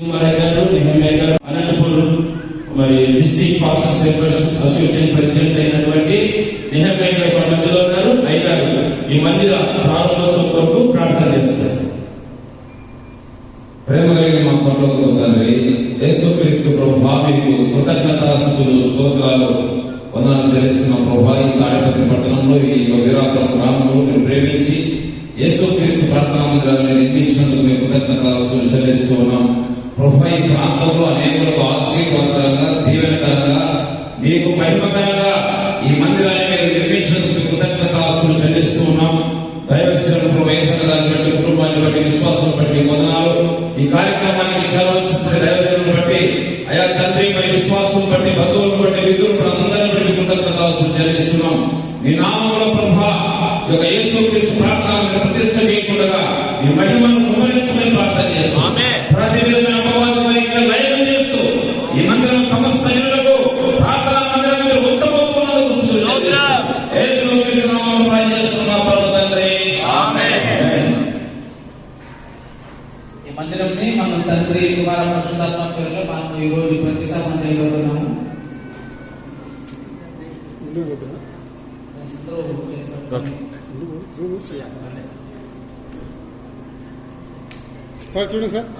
కుమారయ్య గారు నిహమ్య గారు అనంతపురం మరి district pastors welfare association president అయినటువంటి నిహమ్య గారు మన మధ్యలో ఉన్నారు. అయ్యారు ఈ మందిర ప్రారంభోత్సవం కొరకు ప్రార్థన చేస్తారు. ప్రేమ కలిగిన మా పరలోక తండ్రి యేసుక్రీస్తు ప్రభా మీకు కృతజ్ఞతాస్తులు స్తోత్రాలు వందనాలు చెల్లిస్తున్న ప్రభా. ఈ తాడిపత్రి పట్టణంలో ఈ యొక్క గ్రామంలో మీరు ప్రేమించి యేసుక్రీస్తు ప్రార్థనా మందిరాన్ని నిర్మించినందుకు మేము కృతజ్ఞతాస్తులు చెల్లిస్తూ ఉన్నాం. ప్రభు ఈ ప్రాంతంలో అనేకులకు ఆశీర్వాదకరంగా దీవెనకరంగా మీకు మహిమకరంగా ఈ మందిరాన్ని మీరు నిర్మించినందుకు మీకు కృతజ్ఞతాస్తులు చెల్లిస్తూ ఉన్నాం. దైవశ్వరుడు ప్రభు గారిని బట్టి కుటుంబాన్ని బట్టి విశ్వాసం బట్టి వదనాలు ఈ కార్యక్రమానికి చాలా చుట్టూ దైవజనులు బట్టి అయా తండ్రి మరి విశ్వాసం బట్టి బంధువులను బట్టి మిత్రులను అందరిని బట్టి కృతజ్ఞతలు చెల్లిస్తున్నాం. మీ నామంలో ప్రభు ఈ యొక్క యేసు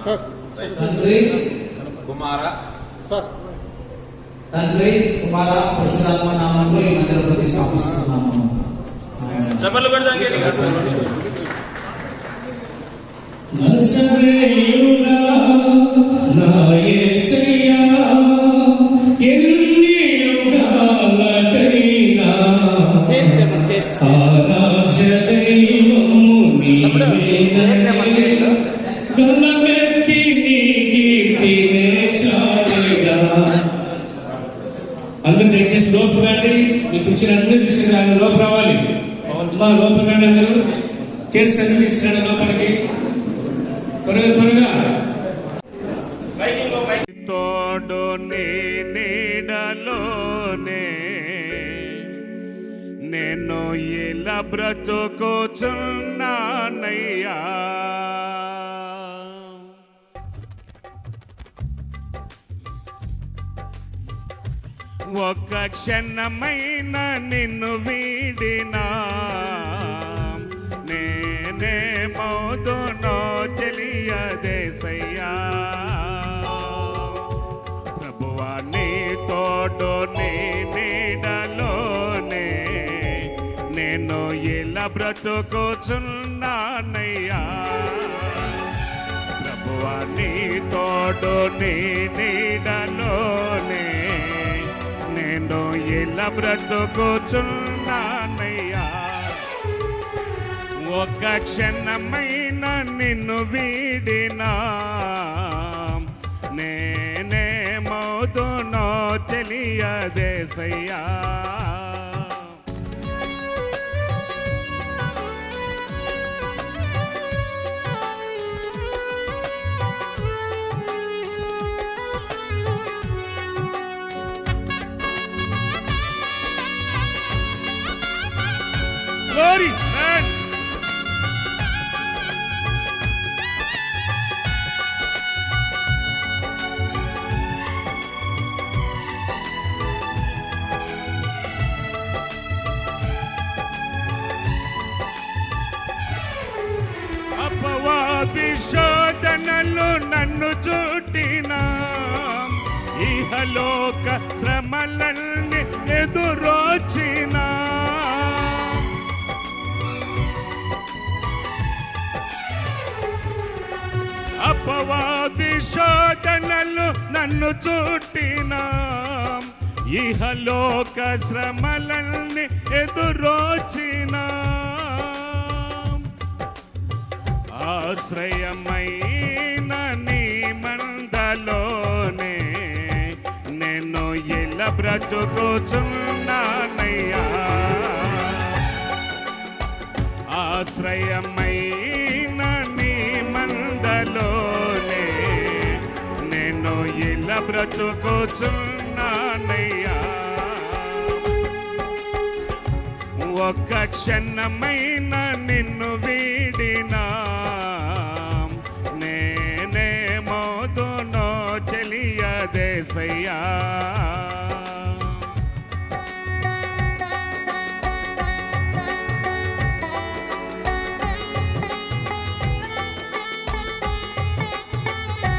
సార్ తండ్రి కుమార సార్ తండ్రి కుమార పరిశుధాత్మ నామంలో ఈ మందిరం ప్రతిష్టాపిస్తున్నాము ఆమేన్. చప్పట్లు పెడదాం. నజరేయుడా నా క్షణమైన నిన్ను వీడినా. నేనే మోదునో తెలియదేసయ్యా ప్రభువా నీ తోడు నీ నీడలోనే నేను ఇలా బ్రతుకుచున్నానయ్యా. ప్రభువా నీ తోడు నీ నీడలోనే నేను ఇలా బ్రతుకుచున్నానయ్యా. ఒక క్షణమైన నిన్ను వీడినా. నేనే మోదునో తెలియదేసయ్యా ఎదురొచ్చినా అపవాది శోధనలు నన్ను చుట్టిన. ఇహలోక శ్రమలన్నీ ఎదురొచ్చిన ఇలా బ్రతుకుచున్నానయ్యా ఆశ్రయమైన నీ మందలోనే నేను ఇలా బ్రతుకుచున్నానయ్యా ఒక్క క్షణమైన నిన్ను వీడినా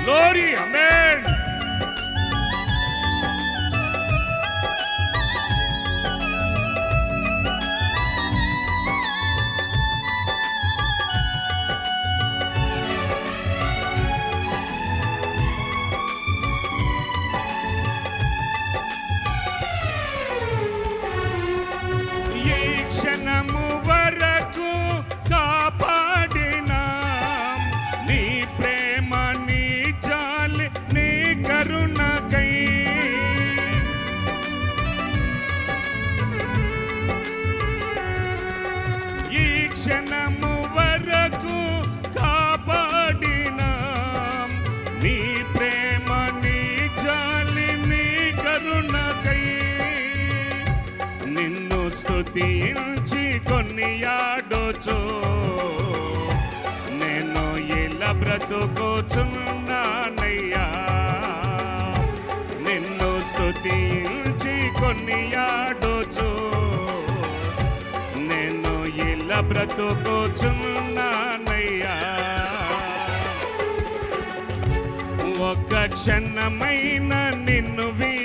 Glory, amen. స్థుతించి కొన్ని కొనియాడొచ్చు నేను ఇలా బ్రతుకుచున్నానయ్యా. నిన్ను కొన్ని కొనియాడొచ్చు నేను ఇలా బ్రతుకుచున్నానయ్యా. ఒక్క క్షణమైన నిన్ను వీ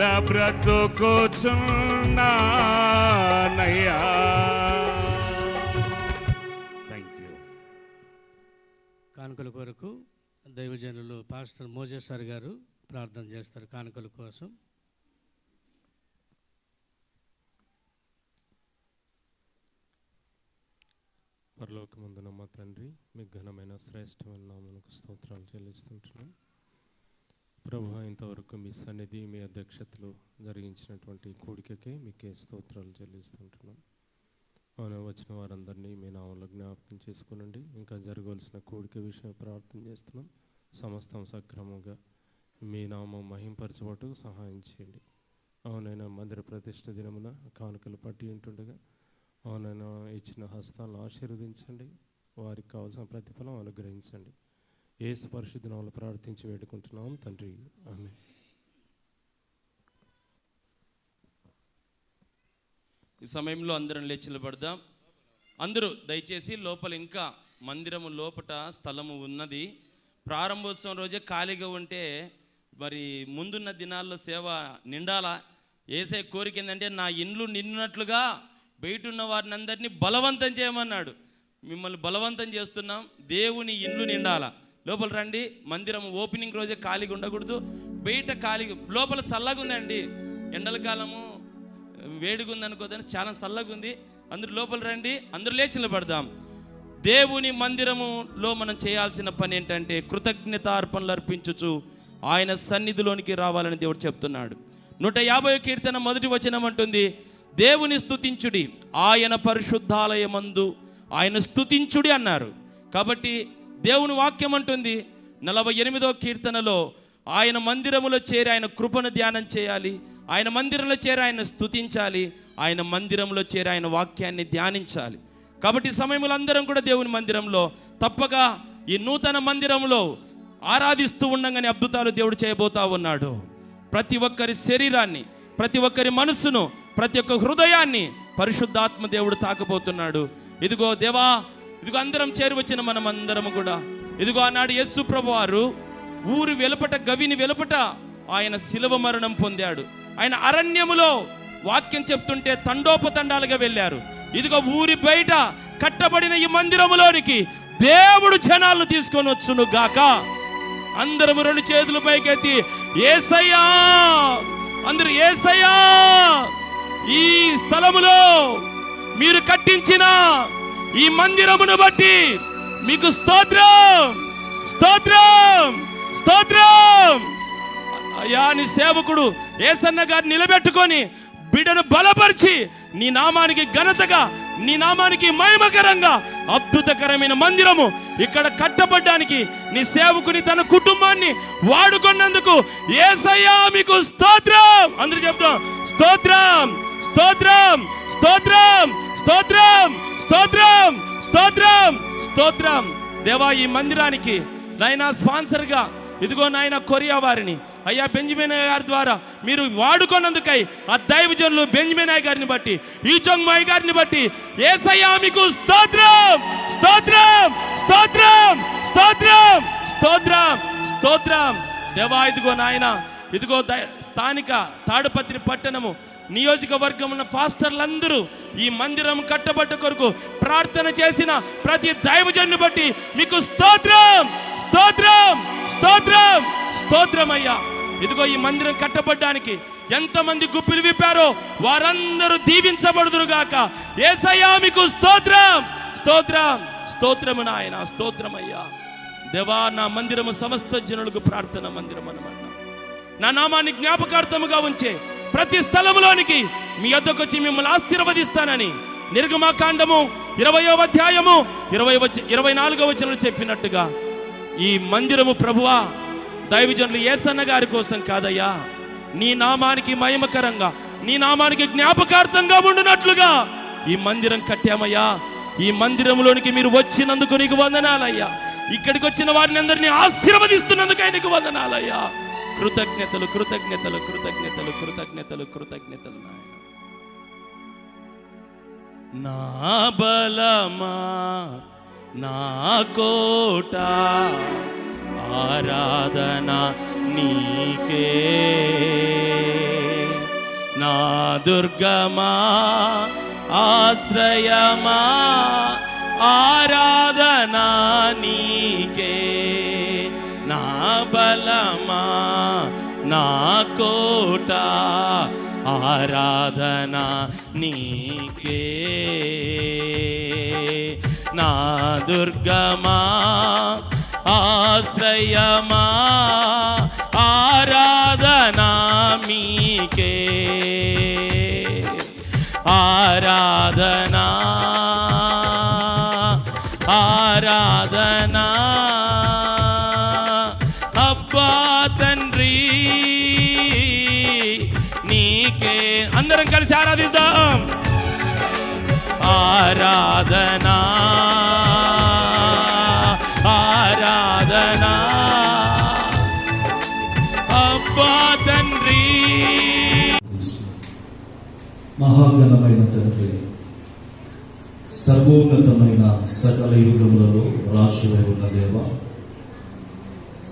ఇలా బ్రతుకుచున్నానయ్యా. థ్యాంక్ యూ కానుకల కొరకు దైవజనులు పాస్టర్ మోజేశ్వర్ గారు ప్రార్థన చేస్తారు కానుకల కోసం. పరలోకమందున మా తండ్రి మీ ఘనమైన శ్రేష్టమైన నామమునకు స్తోత్రాలు చెల్లిస్తుంటున్నాం. ప్రభు ఇంతవరకు మీ సన్నిధి మీ అధ్యక్షతలో జరిగించినటువంటి కూడికకే మీకే స్తోత్రాలు చెల్లిస్తుంటున్నాం. అవును వచ్చిన వారందరినీ మీ నామంలో జ్ఞాపకం చేసుకునండి. ఇంకా జరగవలసిన కూడిక విషయం ప్రార్థన చేస్తున్నాం. సమస్తం సక్రమంగా మీ నామం మహింపరచబట్టు సహాయం చేయండి. అవునైనా మందిర ప్రతిష్ట దినమున కానుకలు పట్టి ఉంటుండగా అవునైనా ఇచ్చిన హస్తాలను ఆశీర్వదించండి. వారికి కావాల్సిన ప్రతిఫలం అనుగ్రహించండి. ఏసు పరిశుద్ధ నామలు ప్రార్థించి వేడుకుంటున్నాం. తండ్రి ఆమె ఈ సమయంలో అందరం లేచి నిలబడదాం. అందరూ దయచేసి లోపల ఇంకా మందిరము లోపట స్థలము ఉన్నది. ప్రారంభోత్సవం రోజే ఖాళీగా ఉంటే మరి ముందున్న దినాల్లో సేవ నిండాలా. ఏసే కోరిక ఏంటంటే నా ఇండ్లు నిండినట్లుగా బయట ఉన్న వారిని అందరినీ బలవంతం చేయమన్నాడు. మిమ్మల్ని బలవంతం చేస్తున్నాం. దేవుని ఇండ్లు నిండాలా. లోపల రండి. మందిరం ఓపెనింగ్ రోజే ఖాళీగా ఉండకూడదు. బయట ఖాళీగా లోపల చల్లగా ఉందండి. ఎండల కాలము వేడిగా ఉంది అనుకోదని చాలా చల్లగా ఉంది. అందరు లోపల రండి. అందరూ లేచి నిలబడదాం. దేవుని మందిరములో మనం చేయాల్సిన పని ఏంటంటే కృతజ్ఞత అర్పణలు అర్పించుచు ఆయన సన్నిధిలోనికి రావాలని దేవుడు చెప్తున్నాడు. నూట యాభై కీర్తన మొదటి వచనం అంటుంది దేవుని స్థుతించుడి ఆయన పరిశుద్ధాలయమందు ఆయన స్థుతించుడి అన్నారు. కాబట్టి దేవుని వాక్యం అంటుంది నలభై ఎనిమిదో కీర్తనలో ఆయన మందిరములో చేరి ఆయన కృపను ధ్యానం చేయాలి ఆయన మందిరంలో చేరి ఆయన స్తుతించాలి ఆయన మందిరంలో చేరి ఆయన వాక్యాన్ని ధ్యానించాలి. కాబట్టి సమయంలో అందరం కూడా దేవుని మందిరంలో తప్పక ఈ నూతన మందిరంలో ఆరాధిస్తూ ఉండగానే అద్భుతాలు దేవుడు చేయబోతా ఉన్నాడు. ప్రతి ఒక్కరి శరీరాన్ని ప్రతి ఒక్కరి మనస్సును ప్రతి ఒక్క హృదయాన్ని పరిశుద్ధాత్మ దేవుడు తాకబోతున్నాడు. ఇదిగో దేవా ఇదిగో అందరం చేరి వచ్చిన మనం అందరం కూడా. ఇదిగో ఆనాడు యస్సు ప్రభు వారు ఊరి వెలుపట గవిని వెలుపట ఆయన శిలవ మరణం పొందాడు. ఆయన అరణ్యములో వాక్యం చెప్తుంటే తండోపతండాలుగా వెళ్ళారు. ఇదిగో ఊరి బయట కట్టబడిన ఈ మందిరములోనికి దేవుడు జనాలు తీసుకొని వచ్చును గాక. అందరము రెండు చేతులు పైకెత్తి ఏసయ్యా! అందరు ఏసయ్యా! ఈ స్థలములో మీరు కట్టించిన ఈ మందిరమును బట్టి మీకు స్తోత్రం స్తోత్రం స్తోత్రం. అయ్యా నీ సేవకుడు ఏసన్న గారిని నిలబెట్టుకొని బిడ్డను బలపరిచి నీ నామానికి ఘనతగా నీ నామానికి మహిమకరంగా అద్భుతకరమైన మందిరము ఇక్కడ కట్టబడ్డానికి నీ సేవకుని తన కుటుంబాన్ని వాడుకున్నందుకు ఏసయ్యా మీకు స్తోత్రం. అందరూ చెప్తాం స్తోత్రం స్తోత్రం స్తోత్రం స్తోత్రం. స్తోత్రం స్తోత్రం స్తోత్రం. దేవా ఈ మందిరానికి నాయన స్పాన్సర్గా ఇదిగో నాయన కొరియా వారిని. అయ్యా బెంజమిన్ గారి ద్వారా మీరు వాడుకున్నందుకై ఆ దైవజనులు బెంజమిన్ గారిని బట్టి ఈ చొంగ్మాయి గారిని బట్టి ఏసయ్యా మీకు స్తోత్రం స్తోత్రం స్తోత్రం స్తోత్రం స్తోత్రం స్తోత్రం. దేవా ఇదిగో నాయన ఇదిగో స్థానిక తాడుపత్రి పట్టణము నియోజకవర్గం ఉన్న ఫాస్టర్లందరూ ఈ మందిరం కట్టబట్ట కొరకు ప్రార్థన చేసిన ప్రతి దైవజన్ను బట్టి మీకు స్తోత్రం స్తోత్రం స్తోత్రం స్తోత్రం అయ్యా ఇదిగో ఈ మందిరం కట్టబడ్డానికి ఎంతమంది గుప్పిలు విప్పారో వారందరూ దీవించబడుదురు గాక. ఏసయ్యా మీకు స్తోత్రం స్తోత్రం స్తోత్రము నాయన స్తోత్రం అయ్యా దేవా నా మందిరము సమస్త జనులకు ప్రార్థన మందిరం అనమాట నా నామాన్ని జ్ఞాపకార్థముగా ఉంచే ప్రతి స్థలములోనికి మీ యొద్దకు వచ్చి మిమ్మల్ని ఆశీర్వదిస్తానని నిర్గమాకాండము ఇరవయో అధ్యాయము ఇరవై వచ్చ ఇరవై నాలుగో వచనంలో చెప్పినట్టుగా ఈ మందిరము ప్రభువా దైవజనులు ఏసన్న గారి కోసం కాదయ్యా. నీ నామానికి మహిమకరంగా నీ నామానికి జ్ఞాపకార్థంగా ఉండినట్లుగా ఈ మందిరం కట్టామయ్యా. ఈ మందిరంలోనికి మీరు వచ్చినందుకు నీకు వందనాలయ్యా. ఇక్కడికి వచ్చిన వారిని అందరినీ ఆశీర్వదిస్తున్నందుకు ఆయనకు వందనాలయ్యా. కృతజ్ఞతలు కృతజ్ఞతలు కృతజ్ఞతలు కృతజ్ఞతలు కృతజ్ఞతలు నాయన. నా బలమా నా కోట ఆరాధన నీకే. నా దుర్గమా ఆశ్రయమా ఆరాధన నీకే. బలమా నా కోట ఆరాధన నీకే నా దుర్గమా ఆశ్రయమా ఆరాధన మీకే ఆరాధనా ఆరాధనా దేవ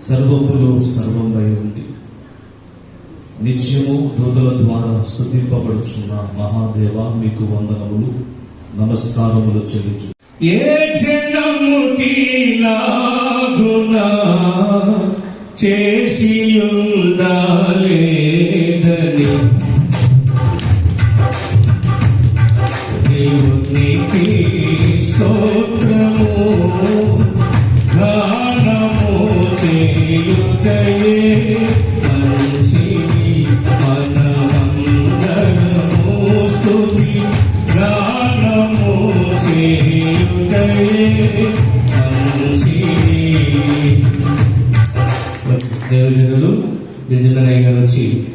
సర్వములో సర్వమై ఉండి నిత్యము దూతల ద్వారా స్తుతింపబడుచున్న మహాదేవ మీకు వందనములు నమస్కారములు చెల్లించు. ఏ జనముకి లాగునా చేసి ఉందా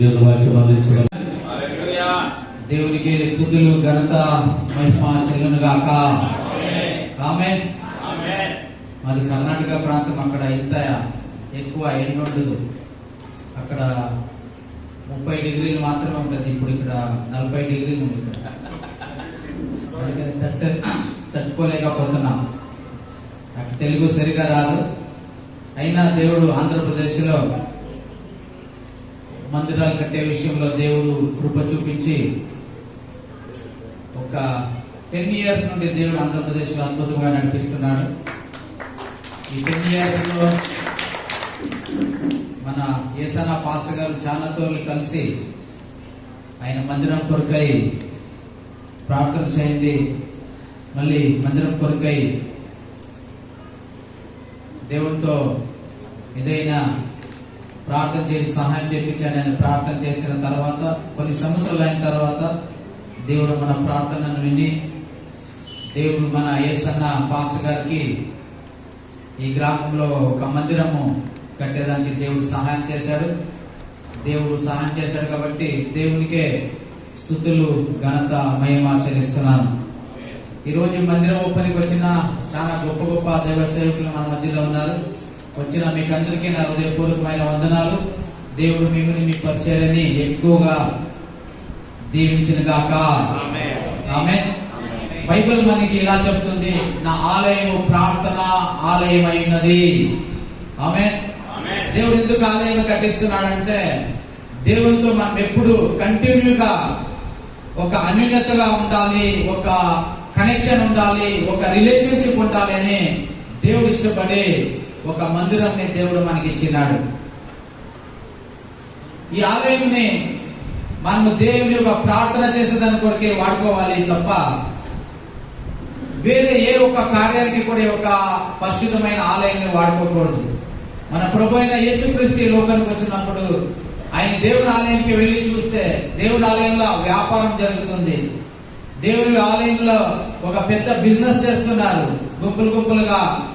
దేవుని వాక్యం అందించడం దేవునికి స్థుతులు ఘనత మహిమ చెల్లును గాక ఆమె మాది కర్ణాటక ప్రాంతం అక్కడ ఇంత ఎక్కువ ఎండ ఉండదు. అక్కడ ముప్పై డిగ్రీలు మాత్రమే ఉంటుంది. ఇప్పుడు ఇక్కడ నలభై డిగ్రీలు ఉంది ఇక్కడ. తట్ట తట్టుకోలేకపోతున్నాం. నాకు తెలుగు సరిగా రాదు. అయినా దేవుడు ఆంధ్రప్రదేశ్లో మందిరాలు కట్టే విషయంలో దేవుడు కృప చూపించి ఒక టెన్ ఇయర్స్ నుండి దేవుడు ఆంధ్రప్రదేశ్లో అద్భుతంగా నడిపిస్తున్నాడు. ఈ టెన్ ఇయర్స్లో మన ఏసనా పాస్ గారు చాలాతో కలిసి ఆయన మందిరం కొరకై ప్రార్థన చేయండి. మళ్ళీ మందిరం కొరకై దేవుడితో ఏదైనా ప్రార్థన చేసి సహాయం చేయించాను నేను ప్రార్థన చేసిన తర్వాత కొన్ని సంవత్సరాలు అయిన తర్వాత దేవుడు మన ప్రార్థనను విని దేవుడు మన ఏసన్న పాస్ గారికి ఈ గ్రామంలో ఒక మందిరము కట్టేదానికి దేవుడు సహాయం చేశాడు. దేవుడు సహాయం చేశాడు కాబట్టి దేవునికే స్థుతులు ఘనత మహిమ చెల్లిస్తున్నాను. ఈరోజు మందిరం ఓపెన్కి వచ్చిన చాలా గొప్ప గొప్ప దైవ సేవకులు మన మధ్యలో ఉన్నారు. వచ్చిన మీకు అందరికీ నా హృదయపూర్వకమైన వందనాలు. దేవుడు మిమ్మల్ని మీ పరిచయాన్ని ఎక్కువగా దీవించిన గాక. ఆమె బైబిల్ మనకి ఇలా చెప్తుంది నా ఆలయము ప్రార్థన ఆలయం అయినది ఆమె దేవుడు ఎందుకు ఆలయం కట్టిస్తున్నాడంటే దేవునితో మనం ఎప్పుడు కంటిన్యూగా ఒక అన్యూన్యతగా ఉండాలి ఒక కనెక్షన్ ఉండాలి ఒక రిలేషన్షిప్ ఉండాలి అని దేవుడు ఇష్టపడి ఒక మందిరంని దేవుడు మనకి ఇచ్చినాడు ఈ ఆలయంని మనము దేవుని యొక్క ప్రార్థన చేసేదాని కొరకే వాడుకోవాలి తప్ప వేరే ఏ ఒక్క కార్యానికి కూడా ఒక పరిశుద్ధమైన ఆలయాన్ని వాడుకోకూడదు. మన ప్రభు అయిన యేసుక్రీస్తు లోకానికి వచ్చినప్పుడు ఆయన దేవుని ఆలయానికి వెళ్ళి చూస్తే దేవుని ఆలయంలో వ్యాపారం జరుగుతుంది. దేవుని ఆలయంలో ఒక పెద్ద బిజినెస్ చేస్తున్నారు. గుంపులు గుంపులుగా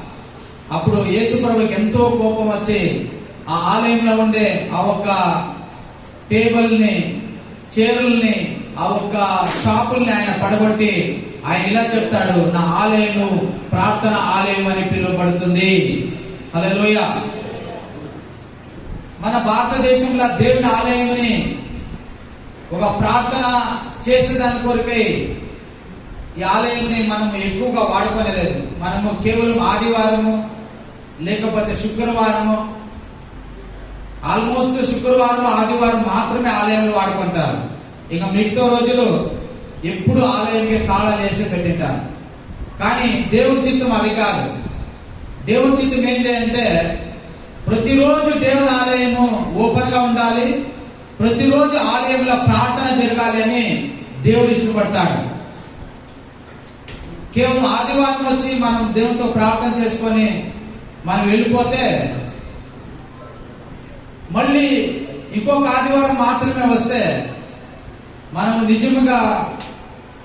అప్పుడు యేసుప్రభుకి ఎంతో కోపం వచ్చి ఆ ఆలయంలో ఉండే ఆ ఒక్క టేబుల్ని చీరల్ని ఆ ఒక్క షాపుల్ని ఆయన పడగొట్టి ఆయన ఇలా చెప్తాడు నా ఆలయము ప్రార్థన ఆలయం అని పిలువబడుతుంది. హలోయ మన భారతదేశంలో దేవుని ఆలయంని ఒక ప్రార్థన చేసేదాని కొరకై ఈ ఆలయంని మనం ఎక్కువగా వాడుకోలేదు. మనము కేవలం ఆదివారము లేకపోతే శుక్రవారము ఆల్మోస్ట్ శుక్రవారం ఆదివారం మాత్రమే ఆలయంలో వాడుకుంటారు. ఇక మిగతా రోజులు ఎప్పుడు ఆలయంకి తాళాలు వేసి పెట్టింటారు. కానీ దేవుని చిత్తం అది కాదు. దేవుని చిత్తం ఏంటి అంటే ప్రతిరోజు దేవుని ఆలయము ఓపెన్గా ఉండాలి ప్రతిరోజు ఆలయంలో ప్రార్థన జరగాలి అని దేవుడు ఇష్టపడతాడు. కేవలం ఆదివారం వచ్చి మనం దేవునితో ప్రార్థన చేసుకొని మనం వెళ్ళిపోతే మళ్ళీ ఇంకొక ఆదివారం మాత్రమే వస్తే మనం నిజముగా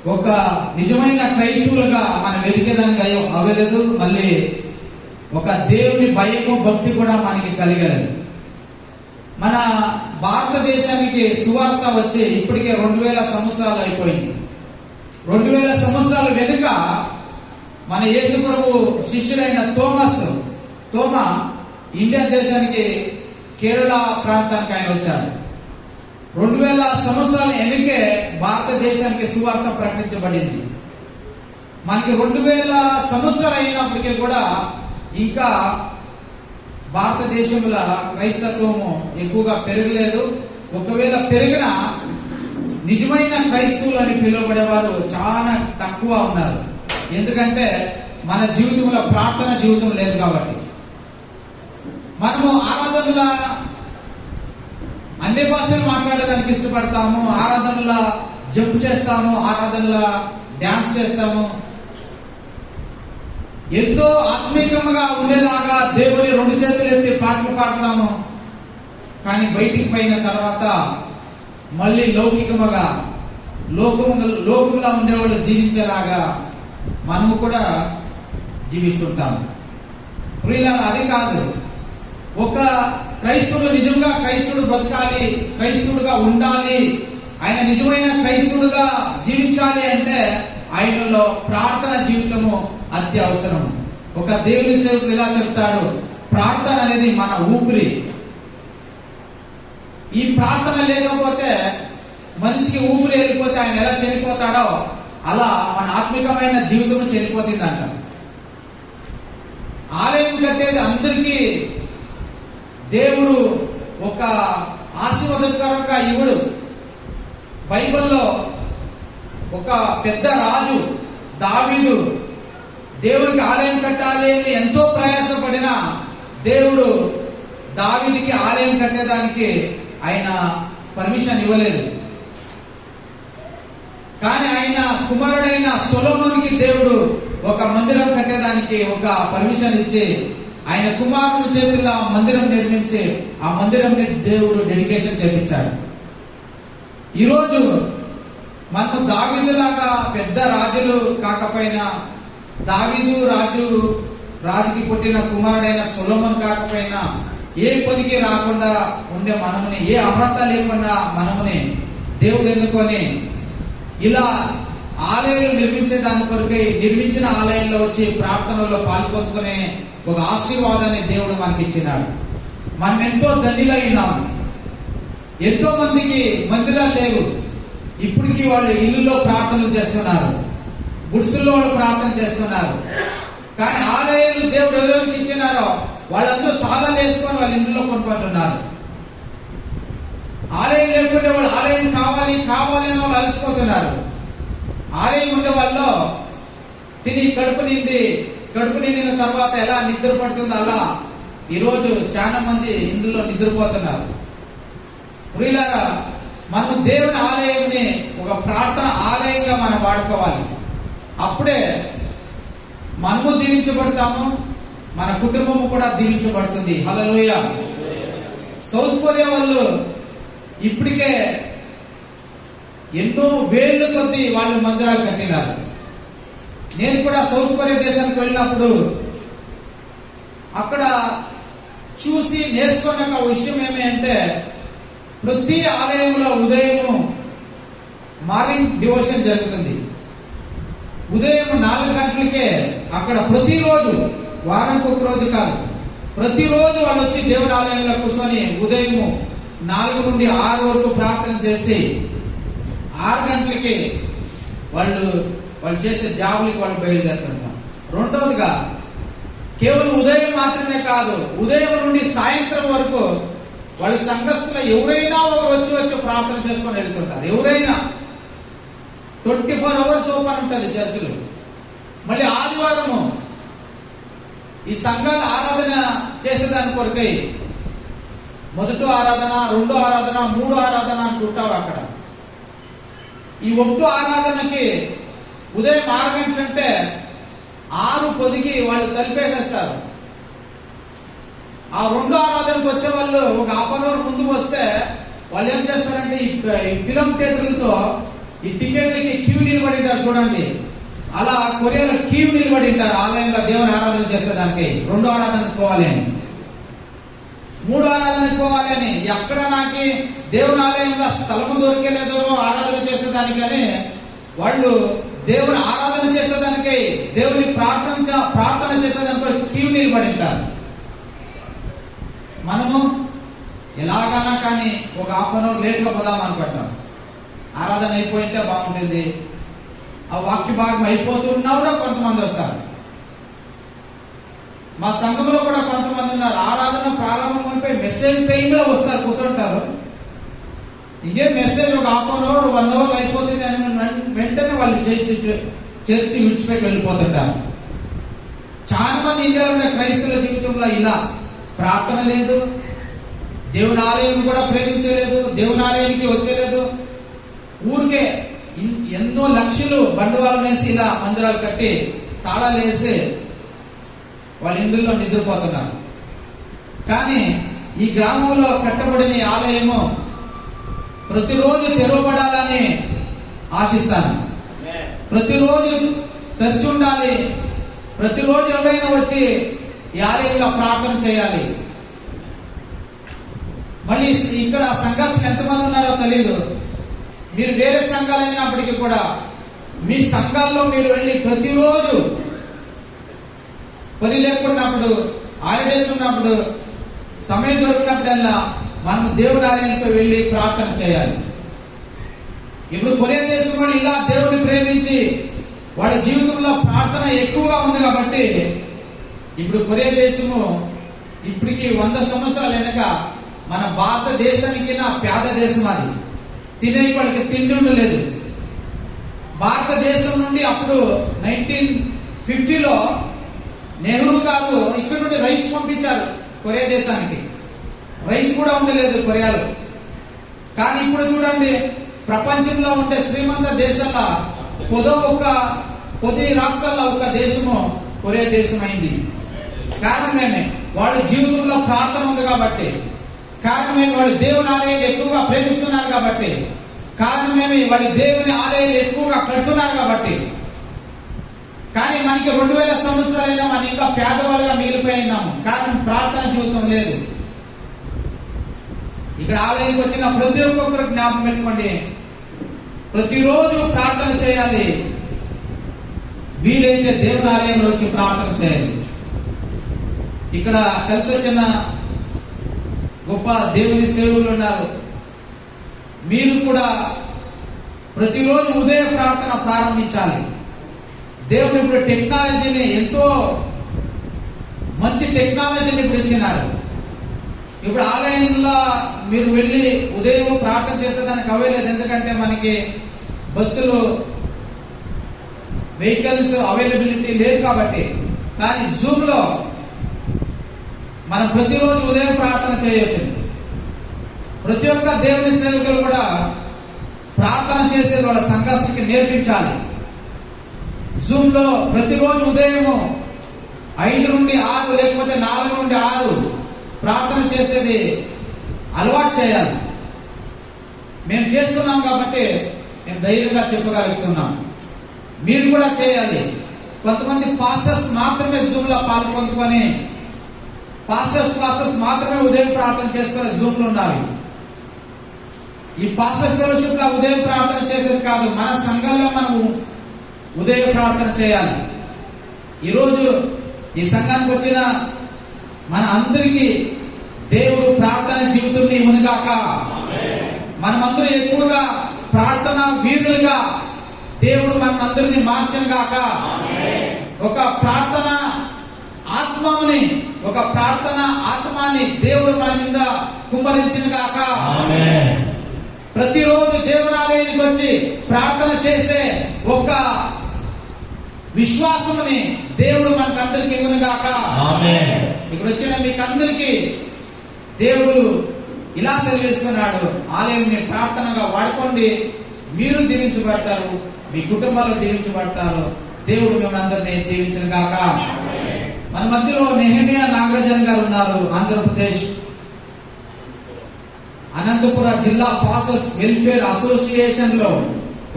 ఒక నిజమైన క్రైస్తవులుగా మనం వెతికేదానికి అయ్యో అవ్వలేదు. మళ్ళీ ఒక దేవుని భయము భక్తి కూడా మనకి కలిగలేదు. మన భారతదేశానికి సువార్త వచ్చి ఇప్పటికే రెండు వేల సంవత్సరాలు అయిపోయింది. రెండు వేల సంవత్సరాల వెనుక మన యేసు ప్రభు శిష్యుడైన థోమస్ తోమా ఇండియా దేశానికి కేరళ ప్రాంతానికి ఆయన వచ్చారు. రెండు వేల సంవత్సరాల వెనుకే భారతదేశానికి సువార్త ప్రకటించబడింది. మనకి రెండు వేల సంవత్సరాలు అయినప్పటికీ కూడా ఇంకా భారతదేశంలో క్రైస్తత్వము ఎక్కువగా పెరగలేదు. ఒకవేళ పెరిగిన నిజమైన క్రైస్తవులు అని పిలువబడేవారు చాలా తక్కువ ఉన్నారు. ఎందుకంటే మన జీవితంలో ప్రార్థన జీవితం లేదు కాబట్టి. మనము ఆరాధనల అన్ని భాషలు మాట్లాడడానికి ఇష్టపడతాము ఆరాధనల జంపు చేస్తాము ఆరాధనల డ్యాన్స్ చేస్తాము. ఎంతో ఆత్మీయంగా ఉండేలాగా దేవుని రెండు చేతులు ఎత్తి పాటలు పాడతాము. కానీ బయటికి పోయిన తర్వాత మళ్ళీ లౌకికముగా లోకము లోకంలో ఉండేవాళ్ళు జీవించేలాగా మనము కూడా జీవిస్తుంటాము. ప్రియుల అది కాదు. ఒక క్రైస్తవుడు నిజంగా క్రైస్తవుడు బ్రతకాలి క్రైస్తవుడుగా ఉండాలి ఆయన నిజమైన క్రైస్తవుడుగా జీవించాలి అంటే ఆయనలో ప్రార్థన జీవితము అత్యవసరం. ఒక దేవుని సేవకుడు ఇలా చెప్తాడు? ప్రార్థన అనేది మన ఊపిరి. ఈ ప్రార్థన లేకపోతే మనిషికి ఊపిరి వెళ్ళిపోతే ఆయన ఎలా చనిపోతాడో అలా మన ఆత్మికమైన జీవితం చనిపోతుందంట. ఆలయం కట్టేది అందరికీ దేవుడు ఒక ఆశీర్వాదకరంగా ఇవుడు బైబిల్లో ఒక పెద్ద రాజు దావీదు దేవునికి ఆలయం కట్టాలి అని ఎంతో ప్రయాసపడిన దేవుడు దావీదికి ఆలయం కట్టేదానికి ఆయన పర్మిషన్ ఇవ్వలేదు. కానీ ఆయన కుమారుడైన సొలోమోన్కి దేవుడు ఒక మందిరం కట్టేదానికి ఒక పర్మిషన్ ఇచ్చి ఆయన కుమారుని చేతుల్లో ఆ మందిరం నిర్మించి ఆ మందిరంని దేవుడు డెడికేషన్ చేపించాడు. ఈరోజు మనము దావీదులాగా పెద్ద రాజులు కాకపోయినా దావీదు రాజు రాజుకి పుట్టిన కుమారుడైన సులభం కాకపోయినా ఏ పనికి రాకుండా ఉండే మనముని ఏ అర్హత లేకుండా మనముని దేవుడు ఎన్నుకొని ఇలా ఆలయాలు నిర్మించే దాని కొరకే నిర్మించిన ఆలయంలో వచ్చి ప్రార్థనలో పాల్పొందుకునే ఒక ఆశీర్వాదాన్ని దేవుడు మనకి ఇచ్చినాడు మనం ఎంతో ధన్యులై ఉన్నాము ఎంతో మందికి మందిరాలు లేవు. ఇప్పటికీ వాళ్ళు ఇల్లులో ప్రార్థనలు చేస్తున్నారు. గుడిసెల్లో వాళ్ళు ప్రార్థన చేస్తున్నారు. కానీ ఆలయాలు దేవుడు ఎవరెవరికి ఇచ్చినారో వాళ్ళందరూ తాళాలు వేసుకొని వాళ్ళ ఇంట్లో కొనుక్కుంటున్నారు. ఆలయం లేకుంటే వాళ్ళు ఆలయం కావాలి కావాలి అని వాళ్ళు అలసిపోతున్నారు. ఆలయం ఉండే వాళ్ళు తిని కడుపు నిండి కడుపు నిండిన తర్వాత ఎలా నిద్ర పడుతుందో అలా ఈరోజు చాలా మంది ఇందులో నిద్రపోతున్నారు. ప్రియులారా మనం దేవుని ఆలయంని ఒక ప్రార్థన ఆలయంగా మనం వాడుకోవాలి. అప్పుడే మనము దీవించబడతాము మన కుటుంబము కూడా దీవించబడుతుంది. హలలోయ సౌత్ కొరియా వాళ్ళు ఇప్పటికే ఎన్నో వేళ్ళు కొద్ది వాళ్ళు మందిరాలు కట్టినారు. నేను కూడా సౌత్ కొరియా దేశానికి వెళ్ళినప్పుడు అక్కడ చూసి నేర్చుకున్న ఒక విషయం ఏమి అంటే ప్రతి ఆలయంలో ఉదయం మార్నింగ్ డివోషన్ జరుగుతుంది. ఉదయం నాలుగు గంటలకే అక్కడ ప్రతిరోజు వారానికి ఒక రోజు కాదు ప్రతిరోజు వాళ్ళు వచ్చి దేవుని ఆలయంలో కూర్చొని ఉదయం నాలుగు నుండి ఆరు వరకు ప్రార్థన చేసి ఆరు గంటలకి వాళ్ళు వాళ్ళు చేసే జాబులకి వాళ్ళు బయలుదేరుతుంటారు. రెండవదిగా కేవలం ఉదయం మాత్రమే కాదు ఉదయం నుండి సాయంత్రం వరకు వాళ్ళ సంఘస్థులు ఎవరైనా ఒకరు వచ్చి వచ్చి ప్రార్థన చేసుకొని వెళ్తుంటారు. ఎవరైనా ట్వంటీ ఫోర్ అవర్స్ ఓపెన్ ఉంటుంది చర్చిలు. మళ్ళీ ఆదివారము ఈ సంఘాలు ఆరాధన చేసేదాని కొరకై మొదటి ఆరాధన రెండో ఆరాధన మూడో ఆరాధన అంటుంటావు అక్కడ. ఈ ఒట్టు ఆరాధనకి ఉదయం ఆరు గంటలంటే ఆరు పొదిగి వాళ్ళు తలిపేసేస్తారు. ఆ రెండో ఆరాధనకు వచ్చే వాళ్ళు ఒక హాఫ్ అన్ అవర్ ముందుకు వస్తే వాళ్ళు ఏం చేస్తారంటే ఈ ఈ ఫిలం థియేటర్లతో ఈ టికెట్లకి క్యూ నిలబడి ఉంటారు చూడండి. అలా కొరియాలో క్యూ నిలబడి ఉంటారు ఆలయంలో దేవుని ఆరాధన చేసేదానికి. రెండో ఆరాధనకు పోవాలి అని. మూడు ఆరాధనకు పోవాలి ఎక్కడ నాకి దేవుని ఆలయంలో స్థలము దొరికేలేదో ఆరాధన చేసేదానికని వాళ్ళు దేవుని ఆరాధన చేసేదానికై దేవుని ప్రార్థన ప్రార్థన చేసేదానికి క్యూ నిలబడి ఉంటారు. మనము ఎలాగైనా కానీ ఒక హాఫ్ అన్ అవర్ లేట్గా పోదాం అనుకుంటాం. ఆరాధన అయిపోయింటే బాగుంటుంది. ఆ వాక్య భాగం అయిపోతున్నా కూడా కొంతమంది వస్తారు. మా సంఘంలో కూడా కొంతమంది ఉన్నారు. ఆరాధన ప్రారంభం అయిపోయి మెసేజ్ టైంలో వస్తారు కూర్చుంటారు. ఇంకే మెసేజ్ ఒక half an hour one hour అయిపోతుంది అని వెంటనే వాళ్ళు చర్చి చర్చి విడిచిపెట్టి వెళ్ళిపోతుంటారు. చాలా మంది ఇండియాలో ఉన్న క్రైస్తవుల జీవితంలో ఇలా. ప్రార్థన లేదు. దేవుని ఆలయం కూడా ప్రేమించలేదు. దేవుని ఆలయానికి వచ్చేలేదు. ఊరికే ఎన్నో లక్షలు బండవాళ్ళు వేసి ఇలా మందిరాలు కట్టి తాళాలు వేసి వాళ్ళ ఇండ్లలో నిద్రపోతున్నారు. కానీ ఈ గ్రామంలో కట్టబడిన ఆలయము ప్రతిరోజు తెరవబడాలని ఆశిస్తాను. ప్రతిరోజు తెరిచి ఉండాలి. ప్రతిరోజు ఎవరైనా వచ్చి ఈ ఆలయంలో ప్రార్థన చేయాలి. మళ్ళీ ఇక్కడ సంఘస్థులు ఎంతమంది ఉన్నారో తెలియదు మీరు వేరే సంఘాలైనప్పటికీ కూడా మీ సంఘాల్లో మీరు వెళ్ళి ప్రతిరోజు పని లేకున్నప్పుడు హాలిడేస్ ఉన్నప్పుడు సమయం దొరికినప్పుడల్లా మనం దేవుని ఆలయానికి వెళ్ళి ప్రార్థన చేయాలి. ఇప్పుడు కొరియా దేశం వాళ్ళు ఇలా దేవుని ప్రేమించి వాళ్ళ జీవితంలో ప్రార్థన ఎక్కువగా ఉంది కాబట్టి ఇప్పుడు కొరియా దేశము ఇప్పటికి వంద సంవత్సరాలు వెనక మన భారతదేశానికి నా పేద దేశం అది. తినే వాళ్ళకి తిండి ఉండలేదు. భారతదేశం నుండి అప్పుడు నైన్టీన్ ఫిఫ్టీలో నెహ్రూ కాదు ఇక్కడ నుండి రైస్ పంపించారు కొరియా దేశానికి. రైస్ కూడా ఉండలేదు కొరియాలో. కానీ ఇప్పుడు చూడండి ప్రపంచంలో ఉండే శ్రీమంత దేశాల పొదో ఒక కొద్ది రాష్ట్రాల్లో ఒక దేశము కొరియా దేశం అయింది కారణమేమే వాళ్ళ జీవితంలో ప్రార్థన ఉంది కాబట్టి. కారణమేమి వాళ్ళు దేవుని ఆలయాలు ఎక్కువగా ప్రేమిస్తున్నారు కాబట్టి. కారణమేమి వాళ్ళు దేవుని ఆలయాలు ఎక్కువగా కడుతున్నారు కాబట్టి. కానీ మనకి రెండు వేల సంవత్సరాలైనా మన ఇంకా పేదవాళ్ళుగా మిగిలిపోయినాము కారణం ప్రార్థన జీవితం లేదు. ఇక్కడ ఆలయానికి వచ్చిన ప్రతి ఒక్కొక్కరు జ్ఞాపకం పెట్టుకోండి. ప్రతిరోజు ప్రార్థన చేయాలి. వీలైతే దేవుని ఆలయంలో వచ్చి ప్రార్థన చేయాలి. ఇక్కడ కలిసి వచ్చిన గొప్ప దేవుని సేవకులు ఉన్నారు. మీరు కూడా ప్రతిరోజు ఉదయ ప్రార్థన ప్రారంభించాలి. దేవుడు ఇప్పుడు టెక్నాలజీని ఎంతో మంచి టెక్నాలజీని ఇప్పుడు ఇచ్చినాడు. ఇప్పుడు ఆలయంలో మీరు వెళ్ళి ఉదయం ప్రార్థన చేసేదానికి అవ్వలేదు ఎందుకంటే మనకి బస్సులు వెహికల్స్ అవైలబిలిటీ లేదు కాబట్టి. కానీ జూమ్లో మనం ప్రతిరోజు ఉదయం ప్రార్థన చేయవచ్చు ప్రతి ఒక్క దేవుని సేవకులు కూడా ప్రార్థన చేసేది వాళ్ళ సంఘానికి నేర్పించాలి. జూమ్లో ప్రతిరోజు ఉదయం ఐదు నుండి ఆరు లేకపోతే నాలుగు నుండి ఆరు ప్రార్థన చేసేది అలవాటు చేయాలి. మేము చేస్తున్నాం కాబట్టి మేము ధైర్యంగా చెప్పగలుగుతున్నాం. మీరు కూడా చేయాలి. కొంతమంది పాస్టర్స్ మాత్రమే జూమ్లో పాల్పొందుకొని పాస్టర్స్ పాస్టర్స్ మాత్రమే ఉదయం ప్రార్థన చేసుకునే జూమ్లో ఉన్నారు ఈ పాస్టర్ ఫెలోషిప్లో ఉదయం ప్రార్థన చేసేది కాదు. మన సంఘాల్లో మనము ఉదయం ప్రార్థన చేయాలి. ఈరోజు ఈ సంఘానికి వచ్చిన మన అందరికీ దేవుడు ప్రార్థన జీవితం ఇవ్వనుగాక. మనమందరూ ఎక్కువగా ప్రార్థన వీరులుగా దేవుడు మనందరిని మార్చను గాక ఒక ప్రార్థన ఆత్మని ఒక ప్రార్థన ఆత్మాని దేవుడు మన మీద కుమ్మరించిన గాక ప్రతిరోజు దేవునాలయానికి వచ్చి ప్రార్థన చేసే ఒక విశ్వాసముని దేవుడు మనకందరికి ఇవ్వను గాక ఇక్కడ వచ్చిన మీకందరికి దేవుడు ఇలా సెలవిస్తున్నాడు. ఆలయంని ప్రార్థనగా వాడుకోండి. మీరు దీవించబడతారు మీ కుటుంబాలు దీవించబడతారు. దేవుడు మిమ్మల్ని దీవించిన గాక మన మధ్యలో నెహమియా నాగరాజన్ గారు ఉన్నారు ఆంధ్రప్రదేశ్. అనంతపుర జిల్లా ప్రాసెస్ వెల్ఫేర్ అసోసియేషన్లో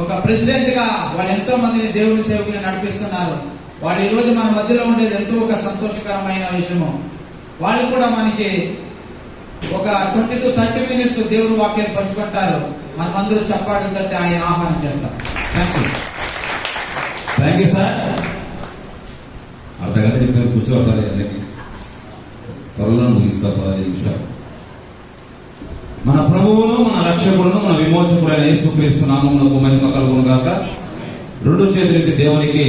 ఒక ప్రెసిడెంట్గా వాళ్ళు ఎంతో మందిని దేవుని సేవకులు నడిపిస్తున్నారు. వాళ్ళు ఈ రోజు మన మధ్యలో ఉండేది ఎంతో ఒక సంతోషకరమైన విషయము. వాళ్ళు కూడా మనకి ఒక ట్వంటీ టు థర్టీ మినిట్స్ దేవుని వాక్యాలు పంచుకుంటారు. మనం అందరూ చప్పాడు తట్టి ఆయన ఆహ్వానం చేస్తాం. Thank you thank you sir అర్ధగంట చెప్తాను కూర్చోవాలి సార్ త్వరలో ముగిస్తా పదహైదు నిమిషాలు మన ప్రభువును మన రక్షకుడును మన విమోచకుడైన యేసుక్రీస్తు నామమునకు మహిమ కలుగును గాక రెండు చేతులకి దేవునికి